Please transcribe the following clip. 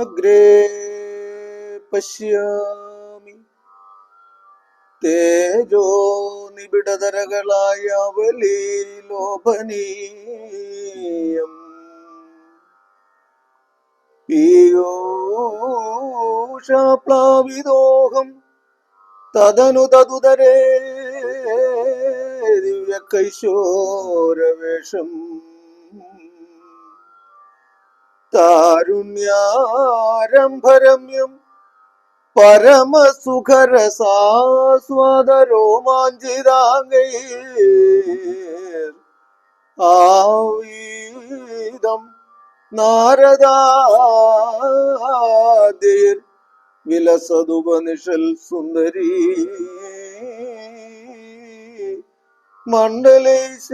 Agre പശ്യാമി തേജോ നിബിഡതരകളായ അവലീലോഭനീയം। പീയൂഷാപ്ലാവിദോഹം തദനു തതുതരേ ദിവ്യകൈശോരവേഷം। താരുണ്യാരംഭരമ്യം പരമസുഖരസാസ്വാദരോമാഞ്ചിതാംഗൈ ആവീതം നാരദാദിർ. വിലസതുപനിഷൽ സുന്ദരീ. മണ്ഡലേശ